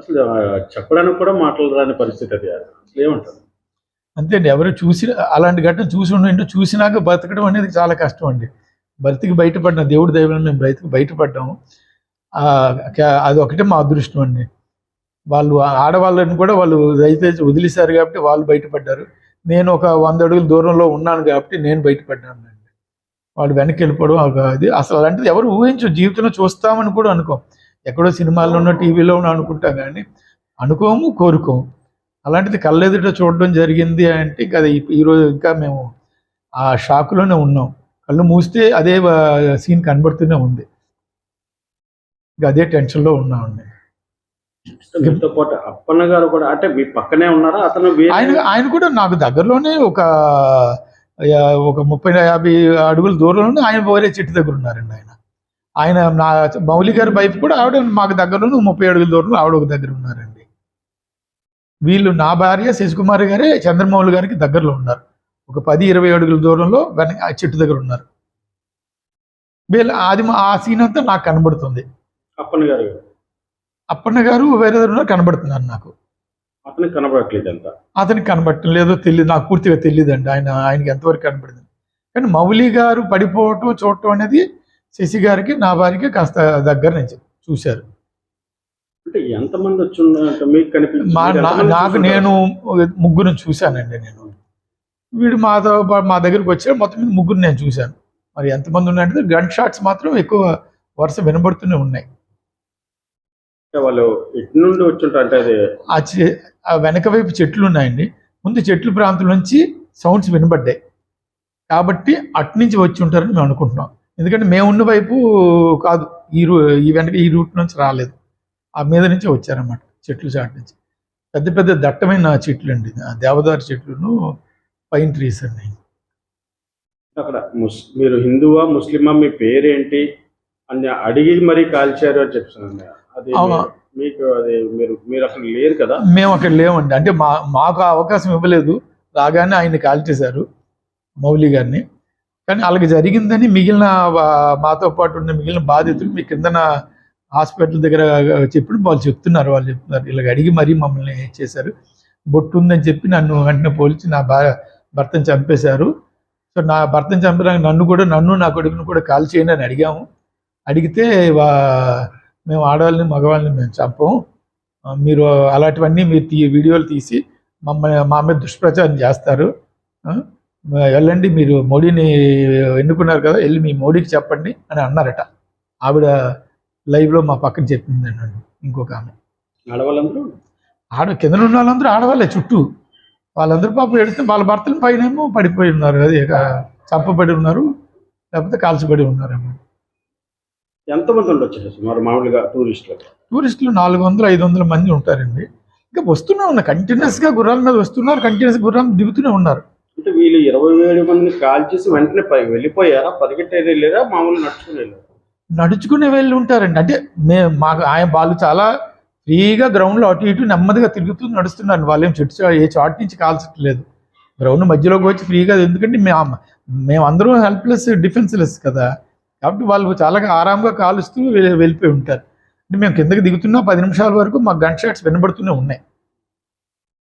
అసలు చెప్పడానికి కూడా మాటలు రాని పరిస్థితి అది. అసలు ఏమంటారు? అంతే అండి ఎవరు చూసి అలాంటి ఘటన చూసి ఉండండి చూసినాక బతకడం అనేది చాలా కష్టం అండి. బ్రతికి బయటపడ్డాం దేవుడి దైవం మేము బ్రతికి బయటపడ్డాము. అది ఒకటే మా అదృష్టం అండి. వాళ్ళు ఆడవాళ్ళని కూడా వాళ్ళు అయితే వదిలేశారు కాబట్టి వాళ్ళు బయటపడ్డారు. నేను ఒక వంద అడుగుల దూరంలో ఉన్నాను కాబట్టి నేను బయటపడ్డాను అండి. వాళ్ళు వెనక్కి వెళ్ళిపోవడం అది అసలు అలాంటిది ఎవరు ఊహించు జీవితంలో చూస్తామని కూడా అనుకోం. ఎక్కడో సినిమాల్లోనో టీవీలోనో అనుకుంటాం కానీ అనుకోము కోరుకోము. అలాంటిది కళ్ళెదుట చూడడం జరిగింది అంటే ఇంకా ఈరోజు ఇంకా మేము ఆ షాక్లోనే ఉన్నాం. కళ్ళు మూస్తే అదే సీన్ కనబడుతూనే ఉంది. ఇంకా అదే టెన్షన్లో ఉన్నామండి. మీతో పాటు అప్పన్న గారు కూడా అంటే మీ పక్కనే ఉన్నారా? అతను ఆయన ఆయన కూడా నాకు దగ్గరలోనే ఒక ఒక ముప్పై యాభై అడుగుల దూరంలోనే ఆయన వేరే చెట్టు దగ్గర ఉన్నారండి ఆయన. ఆయన నా మౌలి గారి వైఫ్ కూడా ఆవిడ మాకు దగ్గరలోనే ముప్పై అడుగుల దూరంలో ఆవిడ ఒక దగ్గర ఉన్నారండి. వీళ్ళు నా భార్య శశికుమారి గారే చంద్రమౌళి గారికి దగ్గరలో ఉన్నారు. ఒక పది ఇరవై అడుగుల దూరంలో వెనక ఆ చెట్టు దగ్గర ఉన్నారు. వీళ్ళు అది ఆ సీన్ అంతా నాకు కనబడుతుంది. అప్పన్న గారు అప్పన్న గారు వేరే దగ్గర ఉన్నారు కనబడుతున్నారు నాకు. అతనికి కనబడట్లేదు అంత. అతనికి కనబడటం లేదో తెలియదు నాకు పూర్తిగా తెలియదండి ఆయన ఆయనకి ఎంతవరకు కనబడింది. కానీ మౌలి గారు పడిపోవటం చూడటం అనేది శశి గారికి నా వారికి కాస్త దగ్గర నుంచి చూశారు. అంటే ఎంతమంది మీకు కనిపించింది? నాకు? నేను ముగ్గురు చూశానండి నేను. వీడు మాతో మా దగ్గరికి వచ్చారు మొత్తం మీద ముగ్గురు నేను చూశాను. మరి ఎంతమంది ఉన్నాయంటే గన్ షాట్స్ మాత్రం ఎక్కువ వరుస వినబడుతూనే ఉన్నాయి. వాళ్ళు నుండి అది ఆ వెనక వైపు చెట్లు ఉన్నాయండి. ముందు చెట్లు ప్రాంతం నుంచి సౌండ్స్ వినబడ్డాయి. కాబట్టి అటు నుంచి వచ్చి ఉంటారని మేము అనుకుంటున్నాం. ఎందుకంటే మేము ఉన్న వైపు కాదు. ఈ రూ ఈ వెనక ఈ రూట్ నుంచి రాలేదు. ఆ మీద నుంచే వచ్చారన్నమాట చెట్లు చాటు నుంచి. పెద్ద పెద్ద దట్టమైన చెట్లు అండి ఆ దేవదారు చెట్లును పైన్ ట్రీస్ అండి అక్కడ ముస్ మీరు హిందువా ముస్లిమా మీ పేరేంటి? అని అడిగి మరీ కాల్చారు అని చెప్తున్నాను. అది మీకు అది మీరు మీరు అసలు లేరు కదా? మేము అక్కడ లేవండి. అంటే మా మాకు అవకాశం ఇవ్వలేదు. రాగానే ఆయన కాల్ చేశారు మౌలి గారిని. కానీ అలాగే జరిగిందని మిగిలిన మాతో పాటు ఉన్న మిగిలిన బాధితులు మీ కిందన హాస్పిటల్ దగ్గర చెప్పి వాళ్ళు చెప్తున్నారు. వాళ్ళు చెప్తున్నారు. ఇలాగ అడిగి మరీ మమ్మల్ని చేశారు? బొట్టు ఉందని చెప్పి నన్ను వెంటనే పోల్చి నా భా భర్తను చంపేశారు. సో నా భర్తను చంపడానికి నన్ను కూడా నన్ను నా కొడుకును కూడా కాల్ చేయండి అని అడిగాము. అడిగితే వా మేము ఆడవాళ్ళని మగవాళ్ళని మేము చంపము. మీరు అలాంటివన్నీ మీరు తీ వీడియోలు తీసి మమ్మల్ని మా మీద దుష్ప్రచారం చేస్తారు. వెళ్ళండి మీరు మోడీని ఎన్నుకున్నారు కదా వెళ్ళి మీ మోడీకి చెప్పండి అని అన్నారట. ఆవిడ లైవ్లో మా పక్కన చెప్పిందండి ఇంకొక ఆమె. ఆడవాళ్ళందరూ? ఆడ కింద ఉన్న వాళ్ళందరూ ఆడవాళ్ళే చుట్టూ. వాళ్ళందరూ పాపం ఎడితే వాళ్ళ భర్తల పైన ఏమో పడిపోయి ఉన్నారు అది చంపబడి ఉన్నారు లేకపోతే కాల్చబడి ఉన్నారేమో. ఎంతమంది ఉండొచ్చు సుమారు మామూలుగా టూరిస్టులు. టూరిస్టులు నాలుగు వందలు ఐదు వందల మంది ఉంటారండి. ఇంకా వస్తూనే ఉన్నారు కంటిన్యూస్గా గుర్రాల మీద వస్తున్నారు కంటిన్యూస్ గుర్రం దిగుతూనే ఉన్నారు. అంటే వీళ్ళు ఇరవై ఏడు మందిని కాల్ చేసి వెంటనే పై వెళ్ళిపోయారా? పరిగెట్టే వెళ్ళారా మామూలు నడుచుకుని వెళ్ళారా నడుచుకునే వెళ్ళి ఉంటారండి. అంటే మేము మాకు ఆయన వాళ్ళు చాలా ఫ్రీగా గ్రౌండ్లో అటు ఇటు నెమ్మదిగా తిరుగుతూ నడుస్తున్నారు. వాళ్ళు ఏం చెట్టు ఏ చాటు నుంచి కాల్చట్లేదు. గ్రౌండ్ మధ్యలోకి వచ్చి ఫ్రీగా ఎందుకంటే మేము మేమందరం హెల్ప్లెస్ డిఫెన్స్లెస్ కదా. కాబట్టి వాళ్ళు చాలా ఆరాంగా కాలుస్తూ వెళ్ళిపోయి ఉంటారు. అంటే మేము కిందకి దిగుతున్నా పది నిమిషాల వరకు మాకు గన్ షాట్స్ వినబడుతూనే ఉన్నాయి.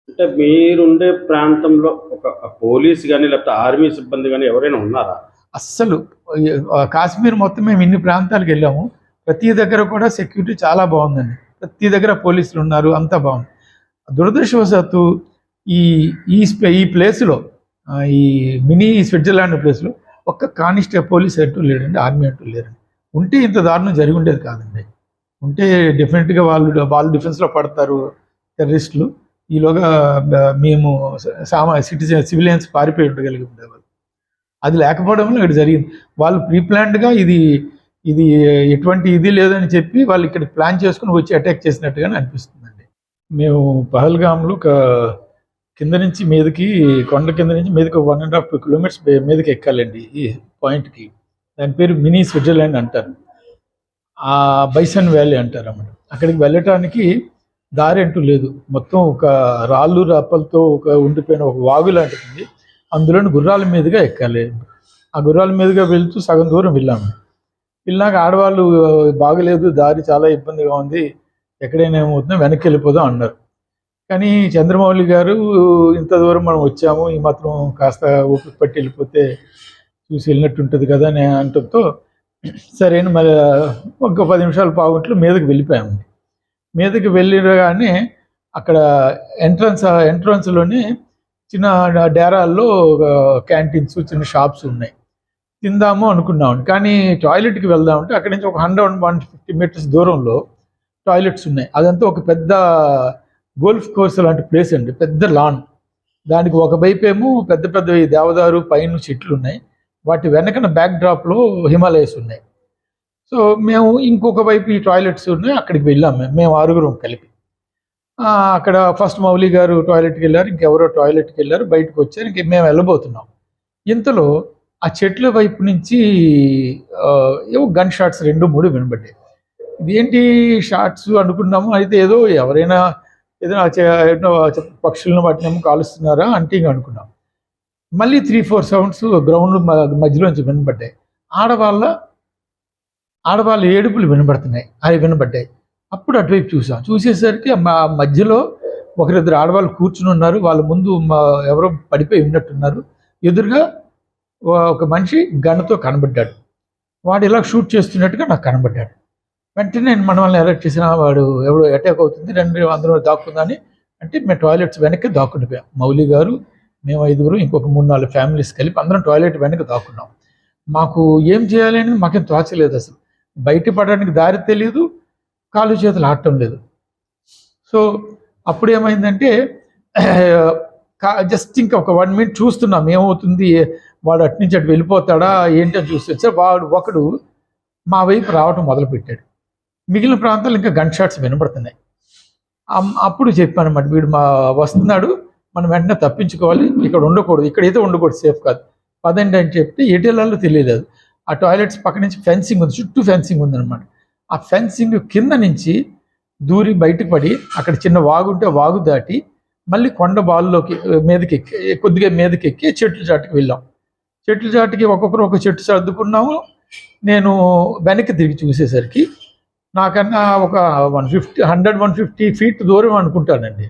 అంటే మీరుండే ప్రాంతంలో ఒక పోలీస్ కానీ లేకపోతే ఆర్మీ సిబ్బంది కానీ ఎవరైనా ఉన్నారా? అస్సలు. కాశ్మీర్ మొత్తం మేము ఇన్ని ప్రాంతాలకు వెళ్ళాము. ప్రతి దగ్గర కూడా సెక్యూరిటీ చాలా బాగుందండి. ప్రతి దగ్గర పోలీసులు ఉన్నారు అంతా బాగుంది. దురదృష్టవశాత్తు ఈ ఈ ఈ ప్లేస్లో ఈ మినీ స్విట్జర్లాండ్ ప్లేస్లో ఒక్క కానిస్టే పోలీస్ అంటూ లేడండి ఆర్మీ అంటూ లేరండి. ఉంటే ఇంత దారుణం జరిగి ఉండేది కాదండి. ఉంటే డెఫినెట్గా వాళ్ళు వాళ్ళు డిఫెన్స్లో పడతారు టెర్రరిస్టులు ఈలోగా మేము సామా సిటిజన్ సివిలియన్స్ పారిపోయి ఉండగలిగి ఉండేవాళ్ళు. అది లేకపోవడంలో ఇక్కడ జరిగింది. వాళ్ళు ప్రీ ప్లాన్డ్గా ఇది ఇది ఎటువంటి ఇది లేదని చెప్పి వాళ్ళు ఇక్కడ ప్లాన్ చేసుకుని వచ్చి అటాక్ చేసినట్టుగానే అనిపిస్తుందండి. మేము పహల్గామ్లో ఒక కింద నుంచి మీదకి కొండ కింద నుంచి మీదకి వన్ అండ్ హాఫ్ కిలోమీటర్స్ మీదకి ఎక్కాలండి ఈ పాయింట్కి. దాని పేరు మినీ స్విట్జర్లాండ్ అంటారు. ఆ బైసన్ వ్యాలీ అంటారు అన్నమాట. అక్కడికి వెళ్ళటానికి దారి అంటూ లేదు. మొత్తం ఒక రాళ్ళు రప్పలతో ఒక ఉండిపోయిన ఒక వాగు లాంటిది అందులోని గుర్రాల మీదుగా ఎక్కాలి. ఆ గుర్రాల మీదుగా వెళ్తూ సగం దూరం వెళ్ళాము వెళ్ళాక ఆడవాళ్ళు బాగలేదు దారి చాలా ఇబ్బందిగా ఉంది. ఎక్కడైనా ఏమవుతుందో వెనక్కి వెళ్ళిపోదాం అన్నారు. కానీ చంద్రమౌళి గారు ఇంత దూరం మనం వచ్చాము ఈ మాత్రం కాస్త ఓపిక పట్టి వెళ్ళిపోతే చూసి వెళ్ళినట్టు ఉంటుంది కదా అని అంటంతో సరేని మరి ఒక పది నిమిషాలు పావుగంటలు మీదకి వెళ్ళిపోయాము మీదకి వెళ్ళినగానే అక్కడ ఎంట్రన్స్ ఎంట్రన్స్లోనే చిన్న డేరాల్లో క్యాంటీన్స్ చిన్న షాప్స్ ఉన్నాయి. తిందాము అనుకున్నాం కానీ టాయిలెట్కి వెళ్దామంటే అక్కడి నుంచి ఒక hundred one fifty metres toilets toilets ఉన్నాయి. అదంతా ఒక పెద్ద గోల్ఫ్ కోర్స్ లాంటి ప్లేస్ అండి. పెద్ద లాన్. దానికి ఒక వైపేమో ఏమో పెద్ద పెద్ద దేవదారు పైన చెట్లు ఉన్నాయి. వాటి వెనకన బ్యాక్ డ్రాప్లో హిమాలయస్ ఉన్నాయి. సో మేము ఇంకొక వైపు ఈ టాయిలెట్స్ ఉన్నాయి అక్కడికి వెళ్ళాం మేము. మేము ఆరుగురం కలిపి. అక్కడ ఫస్ట్ మౌలి గారు టాయిలెట్కి వెళ్ళారు ఇంకెవరో టాయిలెట్కి వెళ్ళారు బయటకు వచ్చారు ఇంక మేము వెళ్ళబోతున్నాం. ఇంతలో ఆ చెట్ల వైపు నుంచి ఏవో గన్ షాట్స్ రెండు మూడు వినబడ్డాయి. ఇదేంటి షాట్స్ అనుకున్నాము? అయితే ఏదో ఎవరైనా ఏదైనా ఏదో పక్షులను వాటినేమో కాలుస్తున్నారా అంటే ఇంక అనుకున్నాం. మళ్ళీ త్రీ ఫోర్ సౌండ్స్ గ్రౌండ్ మధ్యలోంచి వినబడ్డాయి. ఆడవాళ్ళ ఆడవాళ్ళ ఏడుపులు వినబడుతున్నాయి. అవి వినబడ్డాయి. అప్పుడు అటువైపు చూసాం. చూసేసరికి మా మధ్యలో ఒకరిద్దరు ఆడవాళ్ళు కూర్చుని ఉన్నారు. వాళ్ళ ముందు మా ఎవరో పడిపోయి ఉన్నట్టున్నారు. ఎదురుగా ఒక మనిషి గన్నుతో కనబడ్డాడు. వాడు ఇలా షూట్ చేస్తున్నట్టుగా నాకు కనబడ్డాడు. వెంటనే మనల్ని మన వాళ్ళని అలర్ట్ చేసిన వాడు ఎవడో అటాక్ అవుతుంది. రెండు అందరూ దాక్కుందని అంటే మేము టాయిలెట్స్ వెనక్కి దాక్కుండిపోయాం మౌలి గారు మేము ఐదుగురు ఇంకొక మూడు నాలుగు ఫ్యామిలీస్ కలిపి అందరం టాయిలెట్ వెనక్కి దాక్కున్నాం. మాకు ఏం చేయాలి అనేది మాకేం తోచలేదు అసలు. బయట పడడానికి దారి తెలియదు కాలు చేతులు ఆడటం లేదు. సో అప్పుడు ఏమైందంటే జస్ట్ ఇంకా ఒక వన్ మినిట్ చూస్తున్నాం ఏమవుతుంది వాడు అటు నుంచి అటు వెళ్ళిపోతాడా ఏంటి అని చూస్తే వాడు ఒకడు మా వైపు రావటం మొదలుపెట్టాడు. మిగిలిన ప్రాంతాలు ఇంకా గన్ షాట్స్ వినపడుతున్నాయి అమ్- అప్పుడు చెప్పాను అనమాట వీడు మా వస్తున్నాడు మనం వెంటనే తప్పించుకోవాలి ఇక్కడ ఉండకూడదు ఇక్కడైతే ఉండకూడదు సేఫ్ కాదు. పదండి అని చెప్తే ఎటు వెళ్ళాలో తెలియలేదు ఆ టాయిలెట్స్ పక్క నుంచి ఫెన్సింగ్ ఉంది చుట్టూ ఫెన్సింగ్ ఉందన్నమాట. ఆ ఫెన్సింగ్ కింద నుంచి దూరి బయటకు పడి అక్కడ చిన్న వాగు ఉంటే వాగు దాటి మళ్ళీ కొండ బాలులోకి మీదకి ఎక్కి కొద్దిగా మీదకి ఎక్కి చెట్ల చాటుకి వెళ్ళాం. చెట్ల చాటుకి ఒక్కొక్కరు ఒక చెట్టు సర్దుకున్నాము. నేను వెనక్కి తిరిగి చూసేసరికి నాకన్నా ఒక one fifty hundred one fifty feet దూరం అనుకుంటానండి.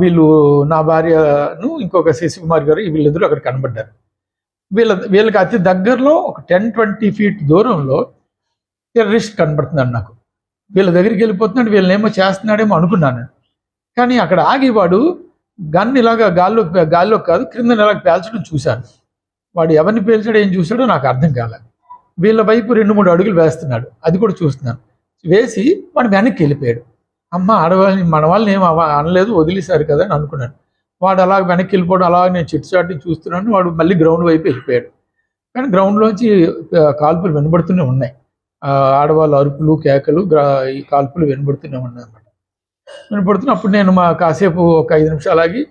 వీళ్ళు నా భార్యను ఇంకొక శశికుమార్ గారు వీళ్ళిద్దరూ అక్కడ కనబడ్డారు. వీళ్ళ వీళ్ళకి అతి దగ్గరలో ఒక టెన్ ట్వంటీ ఫీట్ దూరంలో టెర్రరిస్ట్ కనబడుతున్నాడు నాకు. వీళ్ళ దగ్గరికి వెళ్ళిపోతున్నాడు వీళ్ళని ఏమో చేస్తున్నాడేమో అనుకున్నాను కానీ అక్కడ ఆగివాడు గన్ ఇలాగా గాల్లో గాల్లో కాదు క్రింద ఇలాగ పేల్చడం చూశాను. వాడు ఎవరిని పేల్చాడో ఏం చూశాడో నాకు అర్థం కాలేదు వీళ్ళ వైపు రెండు మూడు అడుగులు వేస్తున్నాడు అది కూడా చూస్తున్నాను. వేసి వాడు వెనక్కి వెళ్ళిపోయాడు. అమ్మ ఆడవాళ్ళని మన వాళ్ళని ఏం అనలేదు వదిలేశారు కదా అని అనుకున్నాను. వాడు అలా వెనక్కి వెళ్ళిపోవడం అలా నేను చిట్టు చాటుని చూస్తున్నాను వాడు మళ్ళీ గ్రౌండ్ వైపు వెళ్ళిపోయాడు. కానీ గ్రౌండ్లోంచి కాల్పులు వినబడుతూనే ఉన్నాయి. ఆడవాళ్ళు ఆడవాళ్ళ అరుపులు కేకలు ఈ కాల్పులు వినబడుతూనే ఉన్నాయి అన్నమాట. వినపడుతున్నప్పుడు నేను మా కాసేపు ఒక ఐదు నిమిషాలు ఆగి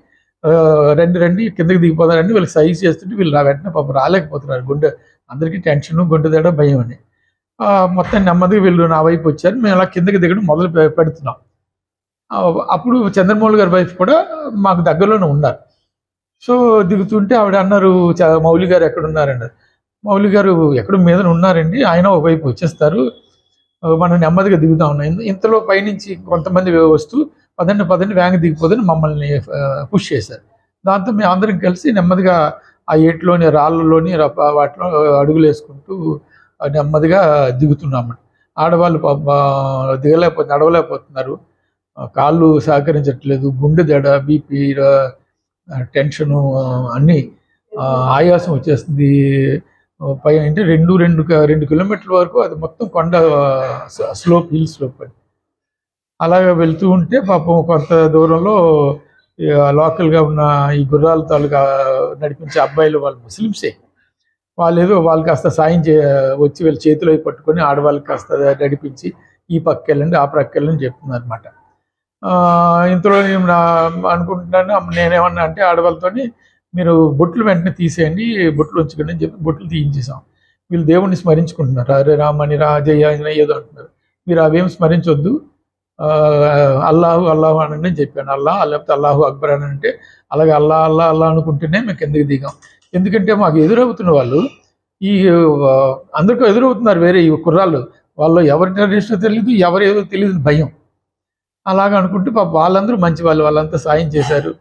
రండి రండి కిందకి దిగిపోతారండి వీళ్ళకి సైజ్ చేస్తుంటే వీళ్ళు నా వెంటనే పాపం రాలేకపోతున్నారు. గుండె అందరికీ టెన్షన్ గుండె తేడా భయం అని. మొత్తం నెమ్మదిగా వీళ్ళు నా వైపు వచ్చారు. మేము అలా కిందకి దిగడం మొదలు పెడుతున్నాం. అప్పుడు చంద్రమౌళి గారి వైఫ్ కూడా మాకు దగ్గరలోనే ఉన్నారు. సో దిగుతుంటే ఆవిడ అన్నారు "చ- మౌలి గారు ఎక్కడ ఉన్నారన్నారు మౌలి గారు ఎక్కడ మీద ఉన్నారండి ఆయన ఒక వైపు వచ్చేస్తారు మనం నెమ్మదిగా దిగుతా ఉన్నాం ఇంతలో పైనుంచి కొంతమంది వస్తూ పదండి పదండి వ్యాంగ్ దిగిపోదని మమ్మల్ని పుష్ చేశారు. దాంతో మేము అందరం కలిసి నెమ్మదిగా ఆ ఏట్లోని రాళ్ళలోని వాటిలో అడుగులు వేసుకుంటూ నెమ్మదిగా దిగుతున్నాం ఆడవాళ్ళు పాపం, దిగలేకపోతే నడవలేకపోతున్నారు. కాళ్ళు సహకరించట్లేదు గుండె దడ బీపీ టెన్షను అన్నీ ఆయాసం వచ్చేస్తుంది. పై అంటే రెండు రెండు రెండు కిలోమీటర్ల వరకు అది మొత్తం కొండ స్లోప్ హిల్ స్లోప్ అని అలాగే వెళ్తూ ఉంటే పాపం కొంత దూరంలో లోకల్గా ఉన్న ఈ గుర్రాల తాలూకా నడిపించే అబ్బాయిలు వాళ్ళు ముస్లిమ్సే. వాళ్ళు ఏదో వాళ్ళు కాస్త సాయం చే వచ్చి వీళ్ళ చేతిలో పట్టుకొని ఆడవాళ్ళకి కాస్త నడిపించి ఈ పక్క వెళ్ళండి ఆ పక్క వెళ్ళండి చెప్తున్నారు అనమాట ఇంతలో నేను నా అనుకుంటున్నాను నేనేమన్నా అంటే ఆడవాళ్ళతోని మీరు బొట్లు వెంటనే తీసేయండి బొట్లు ఉంచుకోండి అని చెప్పి బొట్లు తీయించేసాం వీళ్ళు దేవుణ్ణి స్మరించుకుంటున్నారు. అరే రామని రాజయ్య అని ఏదో అంటున్నారు. మీరు అవేం స్మరించొద్దు. అల్లాహు అల్లాహు అని చెప్పాను. అల్లా లేకపోతే అల్లాహు అక్బర్ అని అంటే అలాగే అల్లా అల్లా అల్లా అనుకుంటేనే మేము కిందకి దిగాం. ఎందుకంటే మాకు ఎదురవుతున్న వాళ్ళు ఈ అందరికీ ఎదురవుతున్నారు వేరే ఈ కుర్రాళ్ళు. వాళ్ళు ఎవరి టెర్రరిస్టో తెలియదు ఎవరు ఏదో తెలియదు భయం. అలాగ అనుకుంటూ పాప వాళ్ళందరూ మంచి వాళ్ళు వాళ్ళంతా సాయం చేశారు.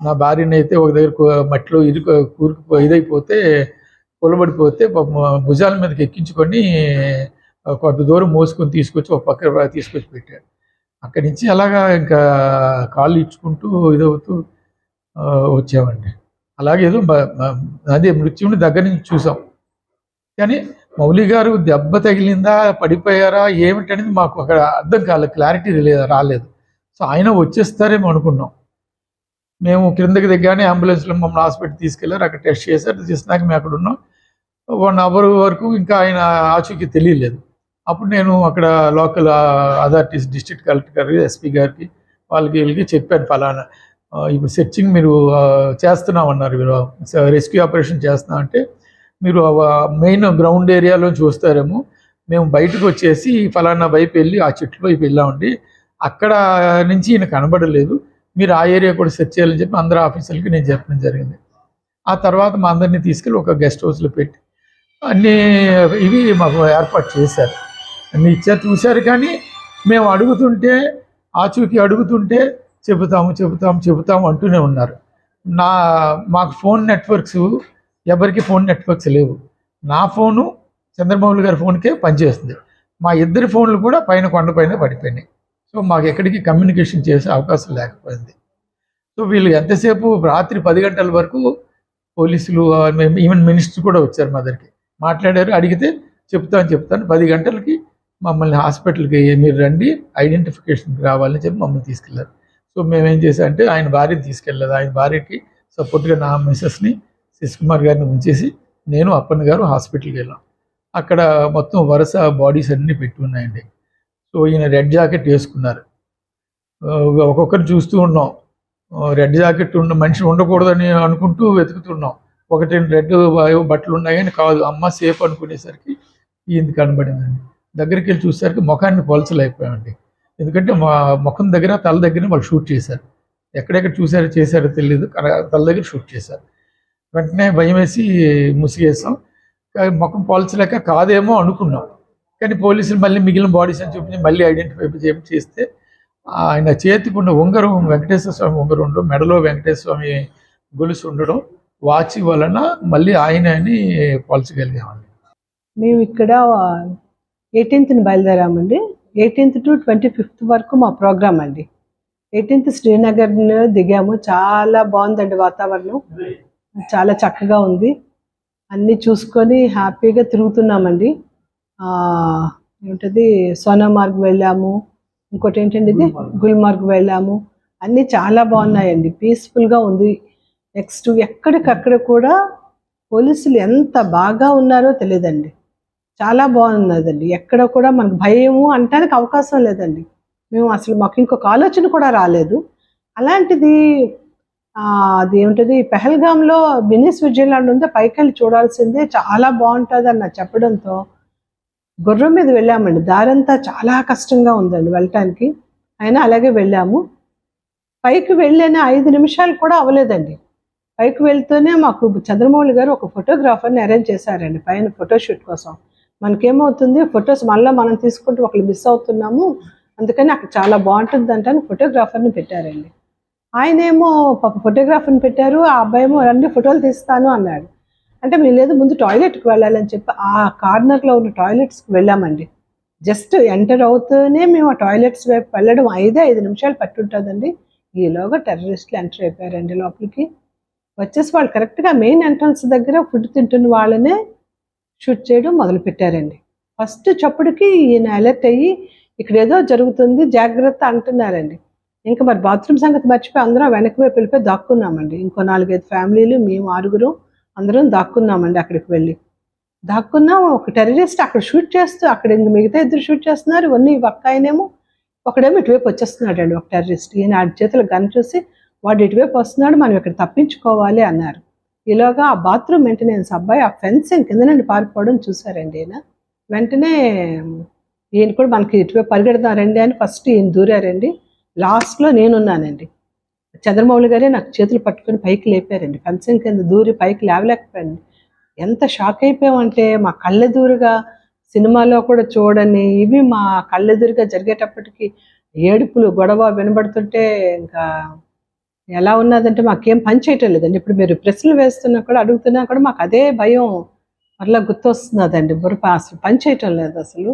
నా భార్యని అయితే ఒక దగ్గర మట్టిలో ఇరుకు కూరుకు ఇదైపోతే కొలబడిపోతే భుజాల మీదకి ఎక్కించుకొని కొంత దూరం మోసుకొని తీసుకొచ్చి ఒక పక్క తీసుకొచ్చి పెట్టాడు. అక్కడి నుంచి అలాగా ఇంకా కాళ్ళు ఇచ్చుకుంటూ ఇదవుతూ వచ్చామండి. అలాగే ఏదో అదే మృత్యుని దగ్గర నుంచి చూసాం. కానీ మౌలి గారు దెబ్బ తగిలిందా పడిపోయారా ఏమిటనేది మాకు అక్కడ అర్థం కాలేదు క్లారిటీ రాలేదు. సో ఆయన వచ్చేస్తారేమో అనుకున్నాం. మేము క్రిందకి దిగ్గానే అంబులెన్స్లో మమ్మల్ని హాస్పిటల్ తీసుకెళ్ళారు అక్కడ టెస్ట్ చేశారు చేసినాక మేము అక్కడ ఉన్నాం. వన్ అవర్ వరకు ఇంకా ఆయన ఆచూకీ తెలియలేదు. అప్పుడు నేను అక్కడ లోకల్ అథారిటీస్ డిస్ట్రిక్ట్ కలెక్టర్ గారికి ఎస్పీ గారికి వాళ్ళకి వీళ్ళకి చెప్పాను ఫలానా ఇప్పుడు సెర్చింగ్ మీరు చేస్తున్నామన్నారు మీరు రెస్క్యూ ఆపరేషన్ చేస్తున్నా అంటే మీరు మెయిన్ గ్రౌండ్ ఏరియాలో చూస్తారేమో మేము బయటకు వచ్చేసి ఫలానా వైపు వెళ్ళి ఆ చెట్ల వైపు వెళ్ళామండి. అక్కడ నుంచి ఈయన కనబడలేదు. మీరు ఆ ఏరియా కూడా సెర్చ్ చేయాలని చెప్పి అందరు ఆఫీసర్లకి నేను చెప్పడం జరిగింది. ఆ తర్వాత మా అందరినీ తీసుకెళ్ళి ఒక గెస్ట్ హౌస్లో పెట్టి అన్నీ ఇవి మాకు ఏర్పాటు చేశారు. అన్నీ ఇచ్చారు చూశారు కానీ మేము అడుగుతుంటే ఆచూకీ అడుగుతుంటే చెబుతాము చెబుతాము చెబుతాము అంటూనే ఉన్నారు. నా మాకు ఫోన్ నెట్వర్క్స్ ఎవరికి ఫోన్ నెట్వర్క్స్ లేవు. నా ఫోను చంద్రబాబు గారి ఫోన్కే పనిచేస్తుంది. మా ఇద్దరి ఫోన్లు కూడా పైన కొండపైన పడిపోయినాయి. సో మాకు ఎక్కడికి కమ్యూనికేషన్ చేసే అవకాశం లేకపోయింది. సో వీళ్ళు ఎంతసేపు? రాత్రి పది గంటల వరకు పోలీసులు ఈవెన్ మినిస్టర్ కూడా వచ్చారు మా దగ్గరికి. మాట్లాడారు అడిగితే చెప్తాను చెప్తాను. పది గంటలకి మమ్మల్ని హాస్పిటల్కి మీరు రండి ఐడెంటిఫికేషన్కి రావాలని చెప్పి మమ్మల్ని తీసుకెళ్ళారు సో మేము ఏం చేసామంటే ఆయన భార్యని తీసుకెళ్ళలేదు. ఆయన భార్యకి సపోర్ట్గా నా మిస్సెస్ని శశికుమార్ గారిని ఉంచేసి నేను అప్పన్న గారు హాస్పిటల్కి వెళ్ళాం. అక్కడ మొత్తం వరుస బాడీస్ అన్నీ పెట్టి ఉన్నాయండి. సో ఈయన రెడ్ జాకెట్ వేసుకున్నారు. ఒక్కొక్కరు చూస్తూ ఉన్నాం. రెడ్ జాకెట్ ఉన్న మనిషి ఉండకూడదని అనుకుంటూ వెతుకుతున్నాం ఒకటి రెడ్ బట్టలు ఉన్నాయి కాదు. అమ్మ సేఫ్ అనుకునేసరికి ఈయనది కనబడిందండి. దగ్గరికి వెళ్ళి చూసేసరికి ముఖాన్ని పోల్చలేకపోయామండి. ఎందుకంటే మా ముఖం దగ్గర తల దగ్గర వాళ్ళు షూట్ చేశారు. ఎక్కడెక్కడ చూసారో చేశారో తెలియదు తల దగ్గర షూట్ చేశారు. వెంటనే భయం వేసి ముసిగేసాం. కానీ ముఖం పోల్చలేక కాదేమో అనుకున్నాం. కానీ పోలీసులు మళ్ళీ మిగిలిన బాడీస్ అని చూపించి మళ్ళీ ఐడెంటిఫై చేసి చేస్తే ఆయన చేతికి ఉన్న ఉంగరం వెంకటేశ్వర స్వామి ఉంగరం ఉండడం మెడలో వెంకటేశ్వర స్వామి గొలుసు ఉండడం వాచ్ వలన మళ్ళీ ఆయనని పోల్చగలిగామండి. మేము ఇక్కడ ఎయిటీన్త్ని బయలుదేరామండి. ఎయిటీన్త్ టు ట్వంటీ ఫిఫ్త్ వరకు మా ప్రోగ్రామ్ అండి. ఎయిటీన్త్ శ్రీనగర్ దిగాము. చాలా బాగుందండి వాతావరణం. చాలా చక్కగా ఉంది. అన్నీ చూసుకొని హ్యాపీగా తిరుగుతున్నామండి. ఏమిటది? సోనామార్గ్ వెళ్ళాము. ఇంకోటి ఏంటండి ఇది? గుల్మార్గ్. వెళ్ళాము. అన్నీ చాలా బాగున్నాయండి. పీస్ఫుల్గా ఉంది. నెక్స్ట్ ఎక్కడికక్కడ కూడా పోలీసులు ఎంత బాగా ఉన్నారో తెలియదండి. చాలా బాగున్నదండి. ఎక్కడ కూడా మనకు భయము అంటానికి అవకాశం లేదండి. మేము అసలు మాకు ఇంకొక ఆలోచన కూడా రాలేదు. అలాంటిది అది ఏమిటది పెహల్గాంలో మినీ స్విట్జర్లాండ్ ఉందో? పైకెళ్ళి చూడాల్సిందే. చాలా బాగుంటుంది అన్న చెప్పడంతో గుర్రం మీద వెళ్ళామండి. దారంతా చాలా కష్టంగా ఉందండి వెళ్ళటానికి. అయినా అలాగే వెళ్ళాము. పైకి వెళ్ళిన ఐదు నిమిషాలు కూడా అవ్వలేదండి. పైకి వెళ్తూనే మాకు చంద్రమౌళి గారు ఒక ఫోటోగ్రాఫర్ని అరేంజ్ చేశారండి పైన ఫోటోషూట్ కోసం. మనకేమవుతుంది? ఫొటోస్ మళ్ళీ మనం తీసుకుంటూ ఒకళ్ళు మిస్ అవుతున్నాము. అందుకని అక్కడ చాలా బాగుంటుంది అంటే ఫోటోగ్రాఫర్ని పెట్టారండి. ఆయనేమో పాప ఫోటోగ్రాఫర్ని పెట్టారు ఆ అబ్బాయి ఏమో అన్ని ఫోటోలు తీస్తాను అన్నాడు. అంటే మేము లేదు ముందు టాయిలెట్కి వెళ్ళాలని చెప్పి ఆ కార్నర్లో ఉన్న టాయిలెట్స్కి వెళ్ళామండి. జస్ట్ ఎంటర్ అవుతూనే మేము ఆ టాయిలెట్స్ వైపు వెళ్ళడం ఐదే ఐదు నిమిషాలు పట్టుంటుందండి. ఈలోగా టెర్రరిస్టులు ఎంటర్ అయిపోయారండి లోపలికి. వచ్చేసి వాళ్ళు కరెక్ట్గా మెయిన్ ఎంట్రన్స్ దగ్గర ఫుడ్ తింటున్న వాళ్ళనే షూట్ చేయడం మొదలు పెట్టారండి ఫస్ట్ చప్పుడుకి ఈయన అలర్ట్ అయ్యి ఇక్కడ ఏదో జరుగుతుంది జాగ్రత్త అంటున్నారండి. ఇంకా మరి బాత్రూమ్ సంగతి మర్చిపోయి అందరం వెనక్కి వైపు వెళ్ళిపోయి దాక్కున్నామండి. ఇంకో నాలుగైదు ఫ్యామిలీలు మేము ఆరుగురు అందరం దాక్కున్నామండి అక్కడికి వెళ్ళి. దాక్కున్నాం ఒక టెర్రరిస్ట్ అక్కడ షూట్ చేస్తూ అక్కడ ఇంక మిగతా ఇద్దరు షూట్ చేస్తున్నారు ఇవన్నీ ఒక్క ఆయనేమో ఒకడేమో ఇటువైపు వచ్చేస్తున్నాడు అండి ఒక టెర్రరిస్ట్. ఈయన ఆ చేతులు గన్ చూసి వాడు ఇటువైపు వస్తున్నాడు మనం ఇక్కడ తప్పించుకోవాలి అన్నారు. ఈలోగా ఆ బాత్రూమ్ మెయింటెనెన్స్ అబ్బాయి ఆ ఫెన్సింగ్ కింద నుండి పారిపోవడం చూసారండి ఈయన. వెంటనే ఈయన కూడా మనకి ఇటువైపు పరిగెడతారండి అని ఫస్ట్ ఈయన దూరారండి. లాస్ట్లో నేనున్నానండి. చంద్రమౌళి గారే నాకు చేతులు పట్టుకొని పైకి లేపారండి. ఫెన్సింగ్ కింద దూరి పైకి లేవలేకపోయాను. ఎంత షాక్ అయిపోయామంటే మా కళ్ళెదురుగా సినిమాలో కూడా చూడని ఇవి మా కళ్ళెదురుగా జరిగేటప్పటికి ఏడుపులు గొడవ వినబడుతుంటే ఇంకా ఎలా ఉన్నదంటే మాకేం పని చేయటం లేదండి. ఇప్పుడు మీరు ప్రశ్నలు వేస్తున్నా కూడా అడుగుతున్నా కూడా మాకు అదే భయం. మరలా గుర్తొస్తున్నదండి. బుర్ర అసలు పని చేయటం లేదు అసలు.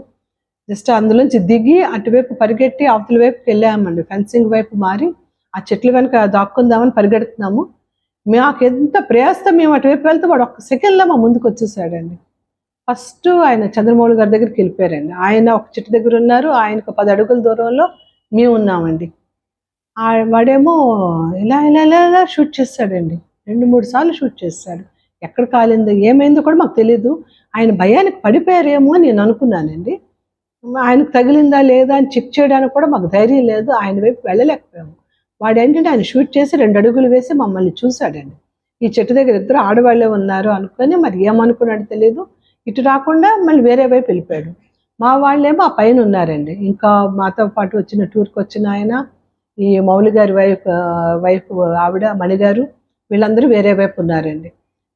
జస్ట్ అందులోంచి దిగి అటువైపు పరిగెట్టి అవతల వైపుకి వెళ్ళామండి. ఫెన్సింగ్ వైపు మారి ఆ చెట్లు వెనక దాక్కుందామని పరిగెడుతున్నాము. మాకు ఎంత ప్రయాసతో మేము అటువైపు వెళ్తే వాడు ఒక్క సెకండ్లో మా ముందుకు వచ్చేసాడండి. ఫస్ట్ ఆయన చంద్రమౌళి గారి దగ్గరికి వెళ్ళిపోయారండి. ఆయన ఒక చెట్టు దగ్గర ఉన్నారు. ఆయనకు పది అడుగుల దూరంలో మేము ఉన్నామండి. వాడేమో ఇలా ఇలా ఇలా ఇలా షూట్ చేస్తాడండి. రెండు మూడు సార్లు షూట్ చేస్తాడు. ఎక్కడ కాలిందో ఏమైందో కూడా మాకు తెలియదు ఆయన భయానికి పడిపోయారేమో అని నేను అనుకున్నానండి. ఆయనకు తగిలిందా లేదా అని చెక్ చేయడానికి కూడా మాకు ధైర్యం లేదు. ఆయన వైపు వెళ్ళలేకపోయాము. వాడు ఏంటంటే ఆయన షూట్ చేసి రెండు అడుగులు వేసి మమ్మల్ని చూశాడండి. ఈ చెట్టు దగ్గర ఇద్దరు ఆడవాళ్ళే ఉన్నారు అనుకొని మరి ఏమనుకున్నాడు తెలియదు ఇటు రాకుండా మళ్ళీ వేరే వైపు వెళ్ళిపోయాడు. మా వాళ్ళేమో ఆ పైన ఉన్నారండి. ఇంకా మాతో పాటు వచ్చిన టూర్కి వచ్చిన ఆయన ఈ మౌలి గారి వైఫ్ వైఫ్ ఆవిడ మణిగారు వీళ్ళందరూ వేరే వైపు ఉన్నారండి.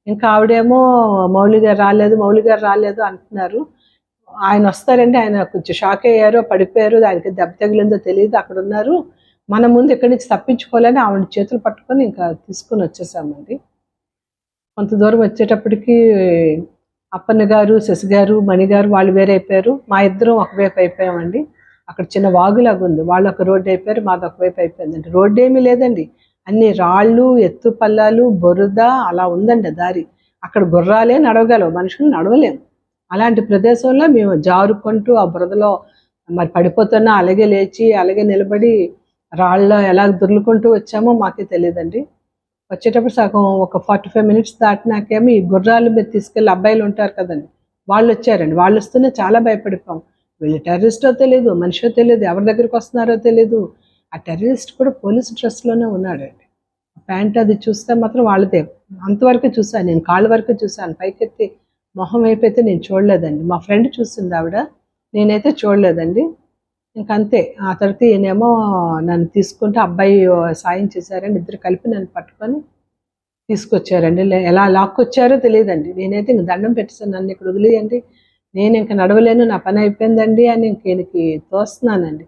ఇంకా ఆవిడేమో మౌలి గారు రాలేదు మౌలి గారు రాలేదు అంటున్నారు. ఆయన వస్తారండి ఆయన కొంచెం షాక్ అయ్యారో పడిపోయారు ఆయనకి దెబ్బ తగిలిందో తెలియదు అక్కడ ఉన్నారు మన ముందు ఇక్కడి నుంచి తప్పించుకోవాలని ఆవిడ చేతులు పట్టుకొని ఇంకా తీసుకొని వచ్చేసామండి. కొంత దూరం వచ్చేటప్పటికి అప్పన్న గారు శశి గారు మణి గారు వాళ్ళు వేరే అయిపోయారు. మా ఇద్దరం ఒకవైపు అయిపోయామండి. అక్కడ చిన్న వాగులాగా ఉంది. వాళ్ళు ఒక రోడ్డు అయిపోయారు మాది ఒకవైపు అయిపోయిందండి. రోడ్డు ఏమీ లేదండి. అన్ని రాళ్ళు ఎత్తు పల్లాలు బురద అలా ఉందండి దారి. అక్కడ గుర్రాలే నడవగలవు మనుషులు నడవలేము. అలాంటి ప్రదేశంలో మేము జారుకుంటూ ఆ బురదలో మరి పడిపోతున్నా అలాగే లేచి అలాగే నిలబడి రాళ్ళలో ఎలా దొర్లుకుంటూ వచ్చామో మాకే తెలియదండి. వచ్చేటప్పుడు సగం ఒక ఫార్టీ ఫైవ్ మినిట్స్ దాటినాకేమో ఈ గుర్రాలు మీరు తీసుకెళ్ళి అబ్బాయిలు ఉంటారు కదండి వాళ్ళు వచ్చారండి. వాళ్ళు వస్తూనే చాలా భయపడిపోయాం. వీళ్ళు టెర్రరిస్టో తెలియదు మనిషో తెలియదు ఎవరి దగ్గరికి వస్తున్నారో తెలియదు ఆ టెర్రరిస్ట్ కూడా పోలీస్ డ్రెస్లోనే ఉన్నాడండి. ప్యాంట్ అది చూస్తే మాత్రం వాళ్ళదే. అంతవరకు చూసాను నేను కాళ్ళ వరకు చూశాను. పైకెత్తి మొహం వైపు అయితే నేను చూడలేదండి. మా ఫ్రెండ్ చూసింది ఆవిడ. నేనైతే చూడలేదండి. ఇంక అంతే ఆ తర్వాత ఈయనేమో నన్ను తీసుకుంటే అబ్బాయి సాయం చేశారండి ఇద్దరు కలిపి నన్ను పట్టుకొని తీసుకొచ్చారండి. లే- ఎలా లాక్కొచ్చారో తెలియదండి. నేనైతే ఇంక దండం పెట్టేసాను నన్ను ఇక్కడ వదిలేయండి. నేను ఇంక నడవలేను. నా పని అయిపోయిందండి అని ఇంక ఈయనకి తోస్తున్నానండి.